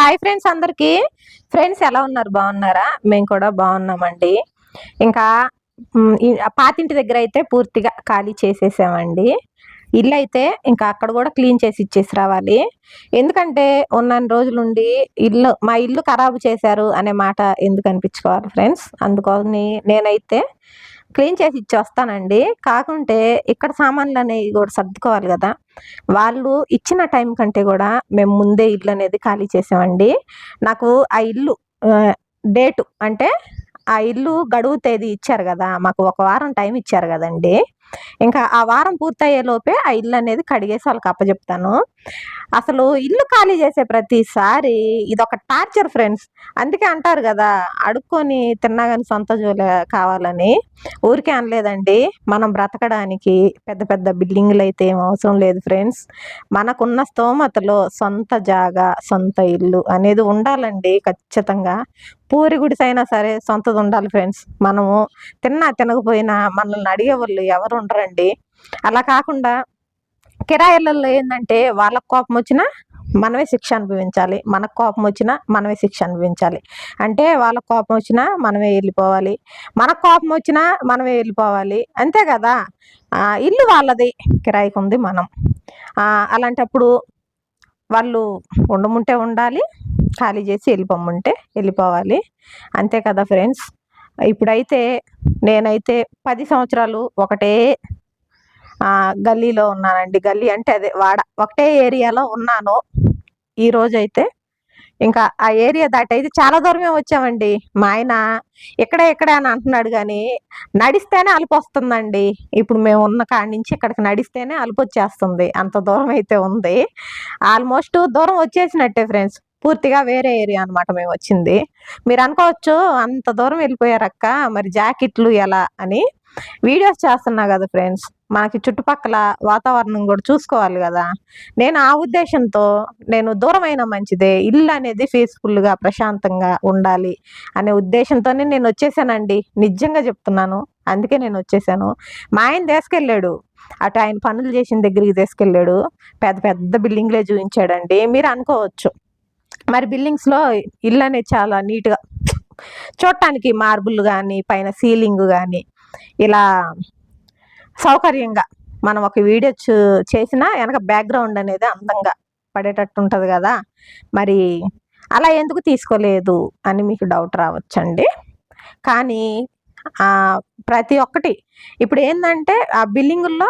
Hi friends అందరికి. Friends ఎలా ఉన్నారు? బాగున్నారా? మేము కూడా బాగున్నామండి. ఇంకా పాతింటి దగ్గర అయితే పూర్తిగా ఖాళీ చేసేసామండి. ఇల్లు అయితే ఇంకా అక్కడ కూడా క్లీన్ చేసి ఇచ్చేసి రావాలి. ఎందుకంటే ఉన్న రోజులుండి ఇల్లు మా ఇల్లు ఖరాబు చేశారు అనే మాట ఎందుకు అనిపించుకోవాలి ఫ్రెండ్స్ అందుకని నేనైతే క్లీన్ చేసి ఇచ్చి వస్తానండి కాకుంటే ఇక్కడ సామాన్లు అనేవి కూడా సర్దుకోవాలి కదా. వాళ్ళు ఇచ్చిన టైం కంటే కూడా మేము ముందే ఇల్లు అనేది ఖాళీ చేసామండి. నాకు ఆ ఇల్లు డేటు అంటే ఆ ఇల్లు గడువు తేదీ ఇచ్చారు కదా. మాకు ఒక వారం టైం ఇచ్చారు కదండి. ఇంకా ఆ వారం పూర్తయ్యే లోపే ఆ ఇల్లు అనేది కడిగేసి వాళ్ళకి అప్పచెప్తాను అసలు ఇల్లు ఖాళీ చేసే ప్రతిసారి ఇది ఒక టార్చర్ ఫ్రెండ్స్. అందుకే అంటారు కదా అడుక్కొని తిన్నా కానీ సొంత జోలే కావాలని. ఊరికే అనలేదండి. మనం బ్రతకడానికి పెద్ద పెద్ద బిల్డింగ్లు అయితే ఏం అవసరం లేదు ఫ్రెండ్స్. మనకున్న స్తోమతలో సొంత జాగా సొంత ఇల్లు అనేది ఉండాలండి ఖచ్చితంగా. పూరి గుడిసైనా సరే సొంతది ఉండాలి ఫ్రెండ్స్. మనము తిన్నా తినకపోయినా మనల్ని అడిగే వాళ్ళు ఎవరు ఉండరండి అలా కాకుండా కిరాయిలలో ఏంటంటే వాళ్ళకు కోపం వచ్చినా మనమే శిక్ష అనుభవించాలి. మనకు కోపం వచ్చినా మనమే శిక్ష అనుభవించాలి. అంటే వాళ్ళకు కోపం వచ్చినా మనమే వెళ్ళిపోవాలి. మనకు కోపం వచ్చినా మనమే వెళ్ళిపోవాలి. అంతే కదా? ఇల్లు వాళ్ళది. కిరాయికి ఉంది మనం. అలాంటప్పుడు వాళ్ళు ఉండముంటే ఉండాలి. ఖాళీ చేసి వెళ్ళిపోమ్మంటే వెళ్ళిపోవాలి. అంతే కదా ఫ్రెండ్స్? ఇప్పుడైతే నేనైతే పది సంవత్సరాలు ఒకటే గల్లీలో ఉన్నానండి. గల్లీ అంటే అదే వాడ ఒకటే ఏరియాలో ఉన్నాను. ఈ రోజైతే ఇంకా ఆ ఏరియా దాటి అయితే చాలా దూరమే వచ్చామండి. మా ఆయన ఇక్కడే ఇక్కడే అని అంటున్నాడు కానీ నడిస్తేనే అలుపు వస్తుందండి. ఇప్పుడు మేము ఉన్న కాడి నుంచి ఇక్కడికి నడిస్తేనే అలుపు వచ్చేస్తుంది. అంత దూరం అయితే ఉంది. ఆల్మోస్ట్ దూరం వచ్చేసినట్టే ఫ్రెండ్స్. పూర్తిగా వేరే ఏరియా అన్నమాట మేము వచ్చింది మీరు అనుకోవచ్చు అంత దూరం వెళ్ళిపోయారక్క మరి జాకెట్లు ఎలా అని వీడియోస్ చేస్తున్నా కదా ఫ్రెండ్స్ మనకి చుట్టుపక్కల వాతావరణం కూడా చూసుకోవాలి కదా. నేను ఆ ఉద్దేశంతో నేను దూరమైన మంచిదే ఇల్లు అనేది పీస్ఫుల్గా ప్రశాంతంగా ఉండాలి అనే ఉద్దేశంతోనే నేను వచ్చేసానండి. నిజంగా చెప్తున్నాను అందుకే నేను వచ్చేసాను. మా ఆయన తీసుకెళ్ళాడు అటు ఆయన పనులు చేసిన దగ్గరికి తీసుకెళ్ళాడు. పెద్ద పెద్ద బిల్డింగ్లే చూపించాడండి మీరు అనుకోవచ్చు. మరి బిల్డింగ్స్లో ఇల్లు అనేది చాలా నీట్గా చూడటానికి మార్బుల్ కానీ పైన సీలింగ్ కానీ ఇలా సౌకర్యంగా మనం ఒక వీడియో చూ చేసినా వెనక బ్యాక్గ్రౌండ్ అనేది అందంగా పడేటట్టు ఉంటుంది కదా. మరి అలా ఎందుకు తీసుకోలేదు అని మీకు డౌట్ రావచ్చండి. కానీ ప్రతి ఒక్కటి ఇప్పుడు ఏంటంటే ఆ బిల్డింగుల్లో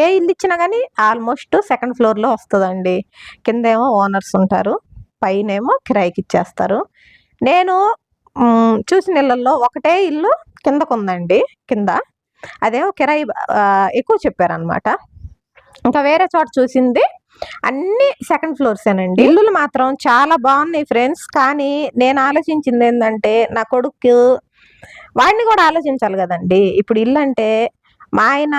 ఏ ఇల్లు ఇచ్చినా కానీ ఆల్మోస్ట్ సెకండ్ ఫ్లోర్లో వస్తుందండి. కిందేమో ఓనర్స్ ఉంటారు. పైనేమో కిరాయికి ఇచ్చేస్తారు నేను చూసిన ఇళ్ళల్లో ఒకటే ఇల్లు కిందకు ఉందండి కింద. అదేమో కిరాయి ఎక్కువ చెప్పారనమాట ఇంకా వేరే చోట చూసింది అన్ని సెకండ్ ఫ్లోర్సేనండి. ఇల్లులు మాత్రం చాలా బాగున్నాయి ఫ్రెండ్స్ కానీ నేను ఆలోచించింది ఏంటంటే నా కొడుకు వాడిని కూడా ఆలోచించాలి కదండి. ఇప్పుడు ఇల్లు అంటే మా ఆయన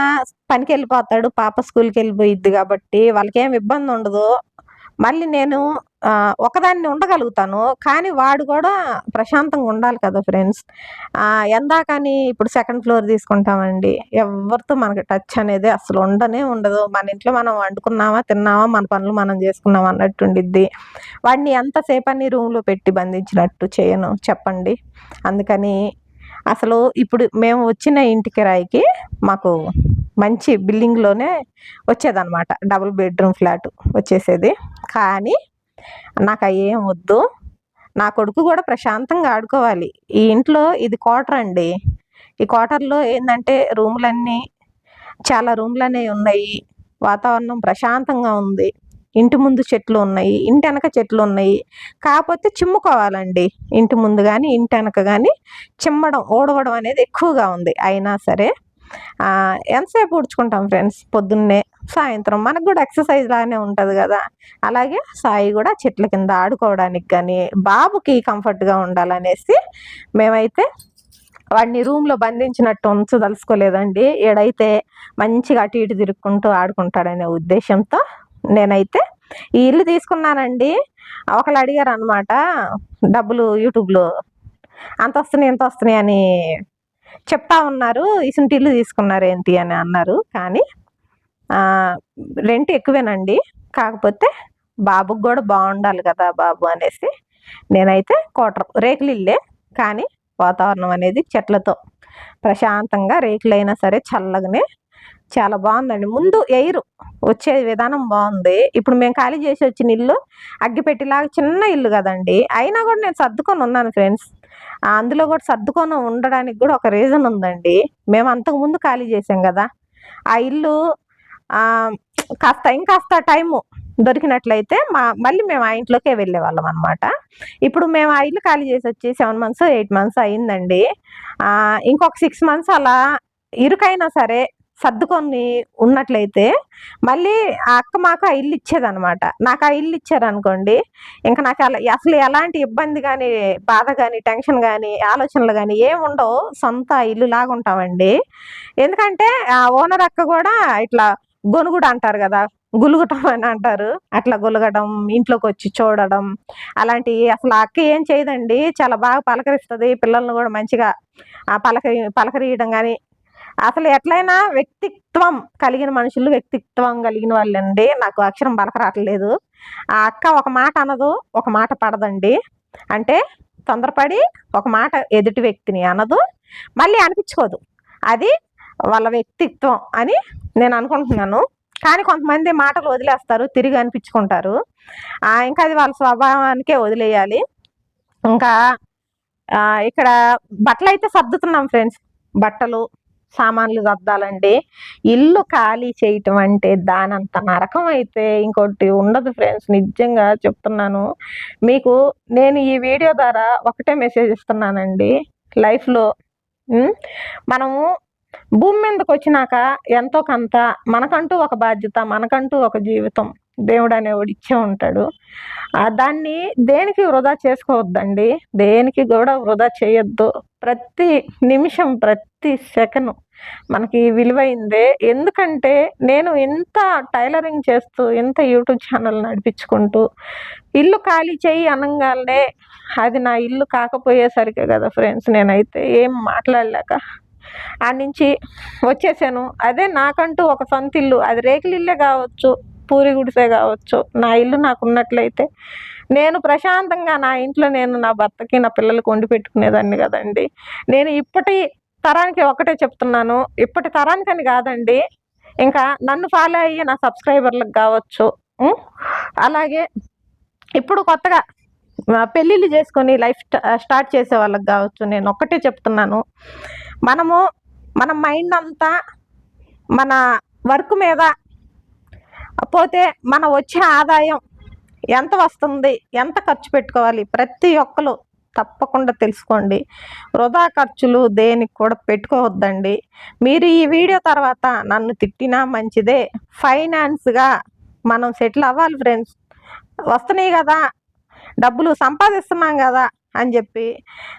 పనికి వెళ్ళిపోతాడు పాప స్కూల్కి వెళ్ళిపోయిద్ది కాబట్టి వాళ్ళకేం ఇబ్బంది ఉండదు మళ్ళీ నేను ఒకదాన్ని ఉండగలుగుతాను కానీ వాడు కూడా ప్రశాంతంగా ఉండాలి కదా ఫ్రెండ్స్. ఎందాకని ఇప్పుడు సెకండ్ ఫ్లోర్ తీసుకుంటామండి. ఎవరితో మనకి టచ్ అనేది అసలు ఉండనే ఉండదు. మన ఇంట్లో మనం వండుకున్నామా తిన్నామా మన పనులు మనం చేసుకున్నాం అన్నట్టు ఉండిద్ది. వాడిని ఎంతసేపు అన్ని రూమ్లో పెట్టి బంధించినట్టు చేయను చెప్పండి. అందుకని అసలు ఇప్పుడు మేము వచ్చిన ఇంటికి రాయికి మాకు మంచి బిల్డింగ్లోనే వచ్చేదన్నమాట. డబుల్ బెడ్రూమ్ ఫ్లాట్ వచ్చేసేది. కానీ నాకు అయ్యేం ఏం వద్దు. నా కొడుకు కూడా ప్రశాంతంగా ఆడుకోవాలి. ఈ ఇంట్లో ఇది క్వార్టర్ అండి. ఈ క్వార్టర్లో ఏంటంటే రూములన్నీ చాలా రూమ్లు అనేవి ఉన్నాయి. వాతావరణం ప్రశాంతంగా ఉంది. ఇంటి ముందు చెట్లు ఉన్నాయి. ఇంటి వెనక చెట్లు ఉన్నాయి. కాకపోతే చిమ్ముకోవాలండి. ఇంటి ముందు కానీ ఇంటి వెనక కానీ చిమ్మడం ఓడవడం అనేది ఎక్కువగా ఉంది. అయినా సరే ఎంతసేపు ఊడ్చుకుంటాం ఫ్రెండ్స్? పొద్దున్నే సాయంత్రం మనకు కూడా ఎక్సర్సైజ్ లానే ఉంటుంది కదా. అలాగే సాయి కూడా చెట్ల కింద ఆడుకోవడానికి కానీ బాబుకి కంఫర్ట్గా ఉండాలనేసి మేమైతే వాడిని రూమ్లో బంధించినట్టు ఉంచదలుచుకోలేదండి ఏడైతే మంచిగా అటు ఇటు తిరుక్కుంటూ ఆడుకుంటాడనే ఉద్దేశంతో నేనైతే ఈ ఇల్లు తీసుకున్నానండి. ఒకళ్ళు అడిగారు అనమాట డబ్బులు యూట్యూబ్లో అంత వస్తున్నాయి ఎంత వస్తున్నాయి అని చెప్తా ఉన్నారు. ఇసుంటి ఇల్లు తీసుకున్నారు ఏంటి అని అన్నారు. కానీ రెంట్ ఎక్కువేనండి. కాకపోతే బాబుకి కూడా బాగుండాలి కదా బాబు అనేసి నేనైతే కోటర్ రేకులు ఇల్లే. కానీ వాతావరణం అనేది చెట్లతో. ప్రశాంతంగా రేకులైనా సరే చల్లగానే చాలా బాగుందండి. ముందు ఎయిర్ వచ్చే విధానం బాగుంది. ఇప్పుడు మేము ఖాళీ చేసి వచ్చిన ఇల్లు అగ్గిపెట్టిలాగా చిన్న ఇల్లు కదండి. అయినా కూడా నేను సర్దుకొని ఉన్నాను ఫ్రెండ్స్. అందులో కూడా సర్దుకొని ఉండడానికి కూడా ఒక రీజన్ ఉందండి. మేము అంతకు ముందు ఖాళీ చేసాం కదా. ఆ ఇల్లు కాస్త ఇంకాస్త టైము దొరికినట్లయితే మా మళ్ళీ మేము ఆ ఇంట్లోకే వెళ్ళే వాళ్ళం అనమాట ఇప్పుడు మేము ఆ ఇల్లు ఖాళీ చేసి వచ్చి సెవెన్ మంత్స్ ఎయిట్ మంత్స్ అయిందండి. ఇంకొక సిక్స్ మంత్స్ అలా ఇరుకైనా సరే సర్దుకొని ఉన్నట్లయితే మళ్ళీ ఆ అక్క మాకు ఆ ఇల్లు ఇచ్చేదనమాట నాకు ఆ ఇల్లు ఇచ్చారనుకోండి ఇంకా నాకు అలా అసలు ఎలాంటి ఇబ్బంది కానీ బాధ కానీ టెన్షన్ కానీ ఆలోచనలు కానీ ఏముండవు సొంత ఇల్లు లాగా ఉంటామండి. ఎందుకంటే ఆ ఓనర్ అక్క కూడా ఇట్లా గొనుగుడు అంటారు కదా గులుగటం అని అంటారు. అట్లా గులగడం ఇంట్లోకి వచ్చి చూడడం అలాంటి అసలు అక్క ఏం చేయదండి. చాలా బాగా పలకరిస్తుంది. పిల్లల్ని కూడా మంచిగా ఆ పలకరి పలకరియడం కానీ అసలు ఎట్లయినా వ్యక్తిత్వం కలిగిన మనుషులు వ్యక్తిత్వం కలిగిన వాళ్ళండి. నాకు అక్షరం పలకరాట్లేదు ఆ అక్క ఒక మాట అనదు ఒక మాట పడదండి. అంటే తొందరపడి ఒక మాట ఎదుటి వ్యక్తిని అనదు. మళ్ళీ అనిపించుకోదు. అది వాళ్ళ వ్యక్తిత్వం అని నేను అనుకుంటున్నాను. కానీ కొంతమంది మాటలు వదిలేస్తారు తిరిగి అనిపించుకుంటారు. ఇంకా అది వాళ్ళ స్వభావానికే వదిలేయాలి. ఇంకా ఇక్కడ బట్టలు అయితే సర్దుతున్నాం ఫ్రెండ్స్. బట్టలు సామాన్లు సర్దాలండి. ఇల్లు ఖాళీ చేయటం అంటే దానంత నరకం అయితే ఇంకోటి ఉండదు ఫ్రెండ్స్. నిజంగా చెప్తున్నాను. మీకు నేను ఈ వీడియో ద్వారా ఒకటే మెసేజ్ ఇస్తున్నానండి. లైఫ్లో మనము భూమి మీదకి వచ్చినాక ఎంతో కొంత మనకంటూ ఒక బాధ్యత మనకంటూ ఒక జీవితం దేవుడు అనేవాడు ఇచ్చే ఉంటాడు. దాన్ని దేనికి వృధా చేసుకోవద్దండి? దేనికి కూడా వృధా చేయొద్దు. ప్రతి నిమిషం ప్రతి సెకను మనకి విలువైందే. ఎందుకంటే నేను ఇంత టైలరింగ్ చేస్తూ ఇంత యూట్యూబ్ ఛానల్ నడిపించుకుంటూ ఇల్లు ఖాళీ చేయి అనగానే అది నా ఇల్లు కాకపోయేసరికి కదా ఫ్రెండ్స్ నేనైతే ఏం మాట్లాడలేక ఆ నుంచి వచ్చేసాను. అదే నాకంటూ ఒక సొంత ఇల్లు. అది రేకులు ఇల్లే కావచ్చు పూరి గుడిసే కావచ్చు. నా ఇల్లు నాకు ఉన్నట్లయితే నేను ప్రశాంతంగా నా ఇంట్లో నేను నా భర్తకి నా పిల్లలకి వండి పెట్టుకునేదాన్ని కదండి. నేను ఇప్పటి తరానికి ఒకటే చెప్తున్నాను. ఇప్పటి తరానికని కాదండి. ఇంకా నన్ను ఫాలో అయ్యే నా సబ్స్క్రైబర్లకు కావచ్చు. అలాగే ఇప్పుడు కొత్తగా పెళ్ళిళ్ళు చేసుకొని లైఫ్ స్టార్ట్ చేసే వాళ్ళకి కావచ్చు. నేను ఒక్కటే చెప్తున్నాను. మనము మన మైండ్ అంతా మన వర్క్ మీద పోతే మన వచ్చే ఆదాయం ఎంత వస్తుంది ఎంత ఖర్చు పెట్టుకోవాలి? ప్రతి ఒక్కరు తప్పకుండా తెలుసుకోండి. వృధా ఖర్చులు దేనికి కూడా పెట్టుకోవద్దండి. మీరు ఈ వీడియో తర్వాత నన్ను తిట్టినా మంచిదే. ఫైనాన్స్గా మనం సెటిల్ అవ్వాలి ఫ్రెండ్స్ వస్తున్నాయి కదా. డబ్బులు సంపాదిస్తున్నాం కదా. అని చెప్పి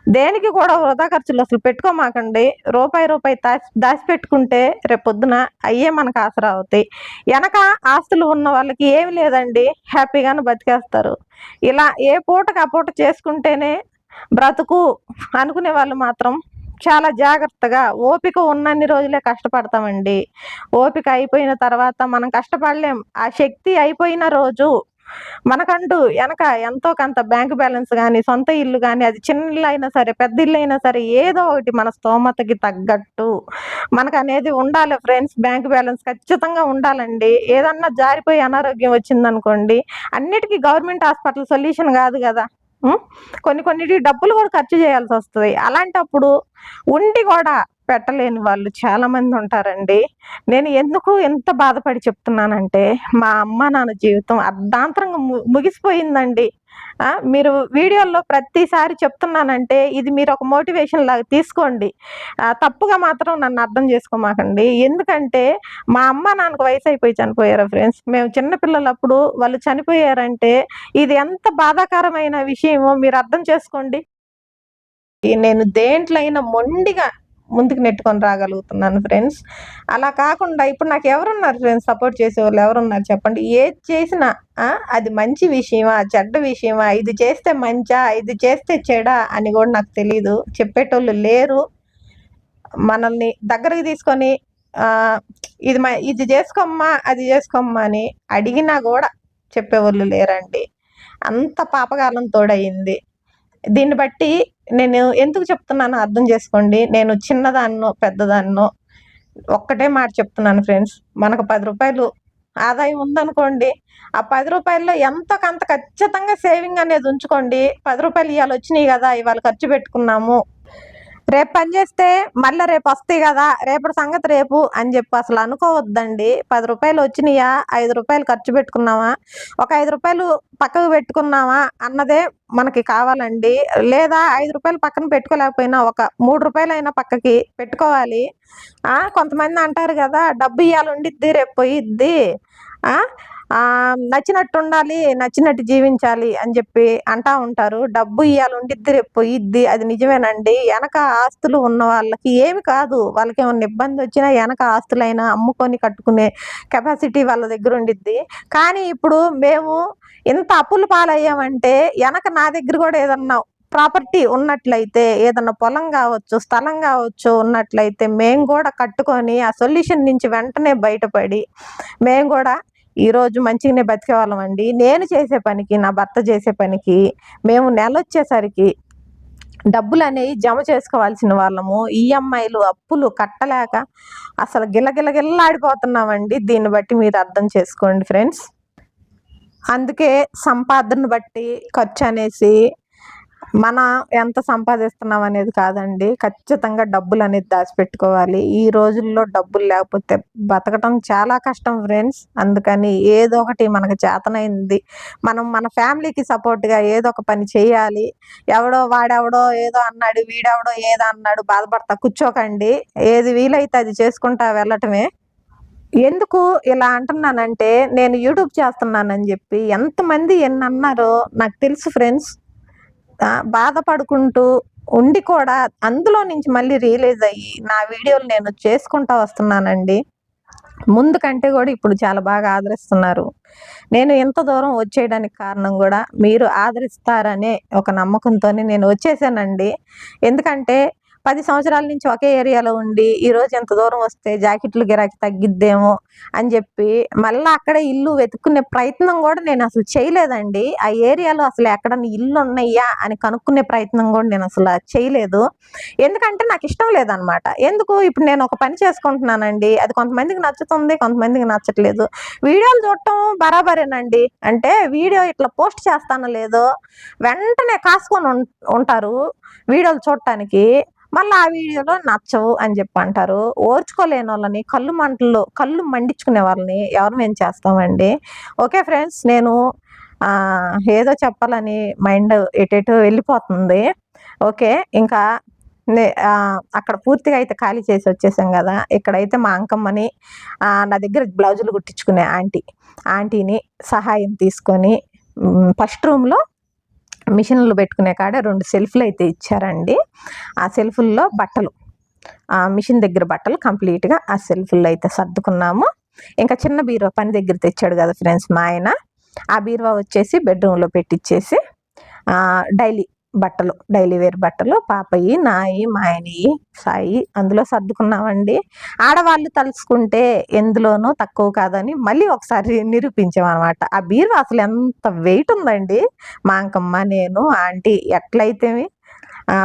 దేనికి కూడా వృధా ఖర్చులు అసలు పెట్టుకోమాకండి. రూపాయి రూపాయి దాచి దాచిపెట్టుకుంటే రేపొద్దున అయ్యే మనకు ఆసరా అవుతాయి. వెనక ఆస్తులు ఉన్న వాళ్ళకి ఏమి లేదండి. హ్యాపీగానే బతికేస్తారు. ఇలా ఏ పూటకి ఆ పూట చేసుకుంటేనే బ్రతుకు అనుకునే వాళ్ళు మాత్రం చాలా జాగ్రత్తగా ఓపిక ఉన్నన్ని రోజులే కష్టపడతామండి. ఓపిక అయిపోయిన తర్వాత మనం కష్టపడలేం. ఆ శక్తి అయిపోయిన రోజు మనకంటూ వెనక ఎంతో కొంత బ్యాంక్ బ్యాలెన్స్ కానీ సొంత ఇల్లు కానీ అది చిన్న ఇల్లు అయినా సరే పెద్ద ఇల్లు అయినా సరే ఏదో ఒకటి మన స్తోమతకి తగ్గట్టు మనకు అనేది ఉండాలి ఫ్రెండ్స్. బ్యాంక్ బ్యాలెన్స్ ఖచ్చితంగా ఉండాలండి. ఏదన్నా జారిపోయి అనారోగ్యం వచ్చిందనుకోండి అన్నిటికీ గవర్నమెంట్ హాస్పిటల్ సొల్యూషన్ కాదు కదా. కొన్ని కొన్నిటికి డబ్బులు కూడా ఖర్చు చేయాల్సి వస్తుంది అలాంటప్పుడు ఉండి కూడా పెట్టలేని వాళ్ళు చాలామంది ఉంటారండి. నేను ఎందుకు ఎంత బాధపడి చెప్తున్నానంటే మా అమ్మ నాన్న జీవితం అర్ధాంతరంగా ము- ముగిసిపోయిందండి. మీరు వీడియోల్లో ప్రతిసారి చెప్తున్నానంటే ఇది మీరు ఒక మోటివేషన్ లాగా తీసుకోండి. తప్పుగా మాత్రం నన్ను అర్థం చేసుకోమాకండి. ఎందుకంటే మా అమ్మ నాన్నకు వయసు అయిపోయి చనిపోయారు ఫ్రెండ్స్? మేము చిన్నపిల్లలప్పుడు వాళ్ళు చనిపోయారంటే ఇది ఎంత బాధాకరమైన విషయమో మీరు అర్థం చేసుకోండి. నేను దేంట్లో అయినా మొండిగా ముందుకు నెట్టుకొని రాగలుగుతున్నాను ఫ్రెండ్స్. అలా కాకుండా ఇప్పుడు నాకు ఎవరున్నారు ఫ్రెండ్స్? సపోర్ట్ చేసేవాళ్ళు ఎవరున్నారు చెప్పండి? ఏది చేసినా అది మంచి విషయమా చెడ్డ విషయమా? ఇది చేస్తే మంచా? ఇది చేస్తే చెడా? అని కూడా నాకు తెలియదు చెప్పేటోళ్ళు లేరు. మనల్ని దగ్గరికి తీసుకొని ఇది మ- ఇది చేసుకోమ్మా అది చేసుకోమ్మా అని అడిగినా కూడా చెప్పేవాళ్ళు లేరండి. అంత పాపకాలం తోడయింది. దీన్ని బట్టి నేను ఎందుకు చెప్తున్నానో అర్థం చేసుకోండి. నేను చిన్నదాన్నో పెద్దదాన్నో ఒక్కటే మాట చెప్తున్నాను ఫ్రెండ్స్. మనకు పది రూపాయలు ఆదాయం ఉందనుకోండి ఆ పది రూపాయల్లో ఎంతో కొంత ఖచ్చితంగా సేవింగ్ అనేది ఉంచుకోండి. పది రూపాయలు ఇవాళ వచ్చినాయి కదా ఇవాళ ఖర్చు పెట్టుకున్నాము. రేపు పని చేస్తే మళ్ళీ రేపు వస్తాయి కదా రేపటి సంగతి రేపు అని చెప్పి అసలు అనుకోవద్దండి. పది రూపాయలు వచ్చినాయా ఐదు రూపాయలు ఖర్చు పెట్టుకున్నావా ఒక ఐదు రూపాయలు పక్కకు పెట్టుకున్నామా అన్నదే మనకి కావాలండి. లేదా ఐదు రూపాయలు పక్కన పెట్టుకోలేకపోయినా ఒక మూడు రూపాయలు అయినా పక్కకి పెట్టుకోవాలి. కొంతమంది అంటారు కదా డబ్బు ఇవ్వాలి ఉండిద్ది రేపు పోయిద్ది. ఆ, నచ్చినట్టు ఉండాలి నచ్చినట్టు జీవించాలి అని చెప్పి అంటా ఉంటారు. డబ్బు ఇవ్వాలి ఉండిద్ది రేపు పోయిద్ది అది నిజమేనండి. వెనక ఆస్తులు ఉన్న వాళ్ళకి ఏమి కాదు. వాళ్ళకి ఏమైనా ఇబ్బంది వచ్చినా వెనక ఆస్తులైనా అమ్ముకొని కట్టుకునే కెపాసిటీ వాళ్ళ దగ్గర ఉండిద్ది. కానీ ఇప్పుడు మేము ఇంత అప్పులు పాలయ్యామంటే వెనక నా దగ్గర కూడా ఏదన్నా ప్రాపర్టీ ఉన్నట్లయితే ఏదన్నా పొలం కావచ్చు స్థలం కావచ్చు ఉన్నట్లయితే మేము కూడా కట్టుకొని ఆ సొల్యూషన్ నుంచి వెంటనే బయటపడి మేము కూడా ఈరోజు మంచిగానే బతికే వాళ్ళం అండి నేను చేసే పనికి నా భర్త చేసే పనికి మేము నెల వచ్చేసరికి డబ్బులు అనేవి జమ చేసుకోవాల్సిన వాళ్ళము. ఈఎంఐలు అప్పులు కట్టలేక అసలు గిలగిలగిల్లాడిపోతున్నామండి. దీన్ని బట్టి మీరు అర్థం చేసుకోండి ఫ్రెండ్స్. అందుకే సంపాదన బట్టి ఖర్చు అనేసి మన ఎంత సంపాదిస్తున్నాం అనేది కాదండి. ఖచ్చితంగా డబ్బులు అనేది దాచిపెట్టుకోవాలి. ఈ రోజుల్లో డబ్బులు లేకపోతే బతకటం చాలా కష్టం ఫ్రెండ్స్. అందుకని ఏదో ఒకటి మనకు చేతనైంది. మనం మన ఫ్యామిలీకి సపోర్ట్గా ఏదో ఒక పని చేయాలి. ఎవడో వాడెవడో ఏదో అన్నాడు వీడెవడో ఏదో అన్నాడు బాధపడతా కూర్చోకండి. ఏది వీలైతే అది చేసుకుంటా వెళ్ళటమే. ఎందుకు ఇలా అంటున్నానంటే నేను యూట్యూబ్ చేస్తున్నానని చెప్పి ఎంతమంది ఎన్ని అన్నారో నాకు తెలుసు ఫ్రెండ్స్. బాధపడుకుంటూ ఉండి కూడా అందులో నుంచి మళ్ళీ రియలైజ్ అయ్యి నా వీడియోలు నేను చేసుకుంటా వస్తున్నానండి. ముందు కంటే కూడా ఇప్పుడు చాలా బాగా ఆదరిస్తున్నారు. నేను ఎంత దూరం వచ్చేయడానికి కారణం కూడా మీరు ఆదరిస్తారనే ఒక నమ్మకంతోనే నేను వచ్చేసానండి. ఎందుకంటే పది సంవత్సరాల నుంచి ఒకే ఏరియాలో ఉండి ఈ రోజు ఎంత దూరం వస్తే జాకెట్లు గిరాకీ తగ్గిద్దేమో అని చెప్పి మళ్ళీ అక్కడే ఇల్లు వెతుక్కునే ప్రయత్నం కూడా నేను అసలు చేయలేదండి. ఆ ఏరియాలో అసలు ఎక్కడ ఇల్లు ఉన్నాయా అని కనుక్కునే ప్రయత్నం కూడా నేను అసలు చేయలేదు. ఎందుకంటే నాకు ఇష్టం లేదనమాట. ఎందుకు? ఇప్పుడు నేను ఒక పని చేసుకుంటున్నానండి. అది కొంతమందికి నచ్చుతుంది కొంతమందికి నచ్చట్లేదు. వీడియోలు చూడటం బరాబరేనండి. అంటే వీడియో ఇట్లా పోస్ట్ చేస్తానో లేదో వెంటనే కాసుకొని ఉం- ఉంటారు వీడియోలు చూడటానికి. మళ్ళీ ఆ వీడియోలో నచ్చవు అని చెప్పి అంటారు ఓర్చుకోలేని వాళ్ళని కళ్ళు మంటలు కళ్ళు మండించుకునే వాళ్ళని ఎవరు మేము చేస్తామండి? ఓకే ఫ్రెండ్స్ నేను ఏదో చెప్పాలని మైండ్ ఎటెటో వెళ్ళిపోతుంది. ఓకే ఇంకా నే- అక్కడ పూర్తిగా అయితే ఖాళీ చేసి వచ్చేసాం కదా. ఇక్కడైతే మా అంకమ్మని నా దగ్గర బ్లౌజులు కుట్టించుకునే ఆంటీ ఆంటీని సహాయం తీసుకొని ఫస్ట్ రూమ్లో మిషన్లు పెట్టుకునే కాడ రెండు సెల్ఫ్లు అయితే ఇచ్చారండి. ఆ సెల్ఫుల్లో బట్టలు. ఆ మిషన్ దగ్గర బట్టలు కంప్లీట్గా ఆ సెల్ఫుల్లో అయితే సర్దుకున్నాము. ఇంకా చిన్న బీరువా పని దగ్గర తెచ్చాడు కదా ఫ్రెండ్స్ మా ఆయన. ఆ బీరువా వచ్చేసి బెడ్రూమ్లో పెట్టించేసి డైలీ బట్టలు డైలీ వేర్ బట్టలు పాపయి నాయి మాయని సాయి అందులో సర్దుకున్నామండి. ఆడవాళ్ళు తలుచుకుంటే ఎందులోనూ తక్కువ కాదని మళ్ళీ ఒకసారి నిరూపించామన్నమాట. ఆ బీరువా అసలు ఎంత వెయిట్ ఉందండి. మా అంకమ్మ నేను ఆంటీ ఎట్లయితే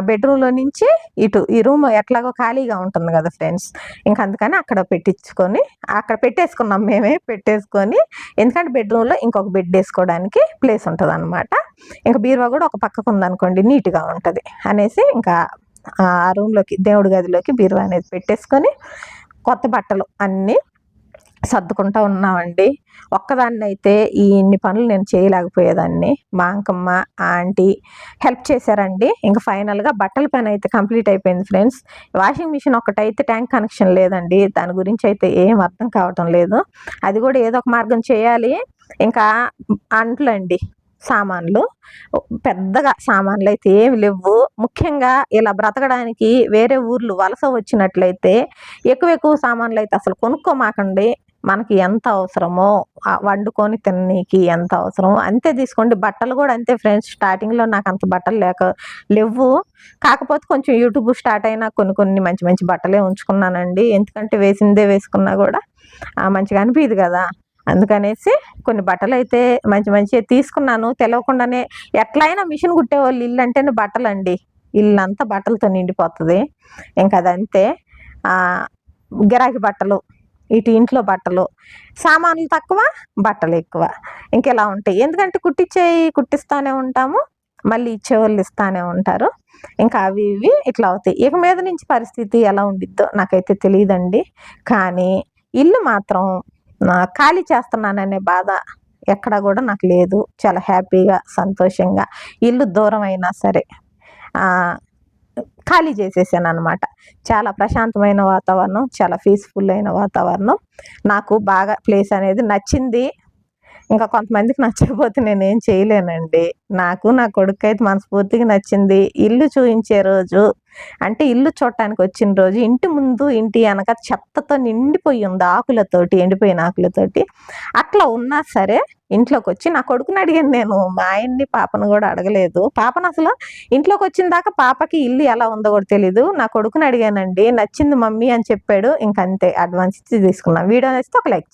బెడ్రూమ్లో నుంచి ఇటు ఈ రూమ్ ఎట్లాగో ఖాళీగా ఉంటుంది కదా ఫ్రెండ్స్. ఇంకా అందుకని అక్కడ పెట్టించుకొని అక్కడ పెట్టేసుకున్నాం మేమే పెట్టేసుకొని ఎందుకంటే బెడ్రూమ్లో ఇంకొక బెడ్ వేసుకోవడానికి ప్లేస్ ఉంటుంది అనమాట ఇంకా బీరువా కూడా ఒక పక్కకు ఉందనుకోండి నీట్గా ఉంటుంది అనేసి ఇంకా ఆ రూమ్లోకి దేవుడి గదిలోకి బీరువా అనేది పెట్టేసుకొని కొత్త బట్టలు అన్నీ సర్దుకుంటా ఉన్నామండి. ఒక్కదాన్ని అయితే ఈ ఇన్ని పనులు నేను చేయలేకపోయేదాన్ని. మా అంకమ్మ ఆంటీ హెల్ప్ చేశారండి. ఇంకా ఫైనల్గా బట్టల పని అయితే కంప్లీట్ అయిపోయింది ఫ్రెండ్స్. వాషింగ్ మిషన్ ఒకటైతే ట్యాంక్ కనెక్షన్ లేదండి. దాని గురించి అయితే ఏం అర్థం కావటం లేదు. అది కూడా ఏదో ఒక మార్గం చేయాలి. ఇంకా అంట్లండి సామాన్లు. పెద్దగా సామాన్లు అయితే ఏమి లేవు. ముఖ్యంగా ఇలా బ్రతకడానికి వేరే ఊర్లు వలస వచ్చినట్లయితే ఎక్కువ ఎక్కువ సామాన్లు అయితే అసలు కొనుక్కోమాకండి. మనకి ఎంత అవసరమో వండుకొని తిననీకి ఎంత అవసరమో అంతే తీసుకోండి. బట్టలు కూడా అంతే ఫ్రెండ్స్ స్టార్టింగ్లో నాకు అంత బట్టలు లేక లేవు. కాకపోతే కొంచెం యూట్యూబ్ స్టార్ట్ అయినా కొన్ని కొన్ని మంచి మంచి బట్టలే ఉంచుకున్నానండి. ఎందుకంటే వేసిందే వేసుకున్నా కూడా మంచిగా అనిపించదు కదా. అందుకనేసి కొన్ని బట్టలు అయితే మంచి మంచిగా తీసుకున్నాను. తెలవకుండానే ఎట్లయినా మిషన్ కుట్టేవాళ్ళు ఇల్లు అంటేనే బట్టలు అండి ఇల్లు అంతా బట్టలతో నిండిపోతుంది. ఇంకా అదంతే. గిరాకీ బట్టలు. ఇటు ఇంట్లో బట్టలు. సామాన్లు తక్కువ బట్టలు ఎక్కువ. ఇంకెలా ఉంటాయి? ఎందుకంటే కుట్టించేయి కుట్టిస్తూనే ఉంటాము మళ్ళీ ఇచ్చేవాళ్ళు ఇస్తానే ఉంటారు. ఇంకా అవి ఇవి ఇట్లా అవుతాయి. ఇక మీద నుంచి పరిస్థితి ఎలా ఉండిద్దో నాకైతే తెలియదండి. కానీ ఇల్లు మాత్రం ఖాళీ చేస్తున్నాననే బాధ ఎక్కడ కూడా నాకు లేదు. చాలా హ్యాపీగా సంతోషంగా ఇల్లు దూరం అయినా సరే ఖాళీ చేసేసాను అనమాట చాలా ప్రశాంతమైన వాతావరణం చాలా పీస్ఫుల్ అయిన వాతావరణం. నాకు బాగా ప్లేస్ అనేది నచ్చింది. ఇంకా కొంతమందికి నచ్చకపోతే నేను ఏం చేయలేనండి. నాకు నా కొడుకు అయితే మనస్ఫూర్తిగా నచ్చింది. ఇల్లు చూపించే రోజు అంటే ఇల్లు చూడటానికి వచ్చిన రోజు ఇంటి ముందు ఇంటి అనక చెత్తతో నిండిపోయి ఉంది ఆకులతోటి ఎండిపోయిన ఆకులతోటి. అట్లా ఉన్నా సరే ఇంట్లోకి వచ్చి నా కొడుకుని అడిగాను నేను మా ఆయన్ని పాపను కూడా అడగలేదు. పాపను అసలు ఇంట్లోకి వచ్చిన దాకా పాపకి ఇల్లు ఎలా ఉందో కూడా తెలీదు. నా కొడుకుని అడిగానండి నచ్చింది మమ్మీ అని చెప్పాడు. ఇంకంతే అడ్వాన్స్ ఇచ్చి తీసుకున్నాం. వీడియో నేస్తే ఒక లైక్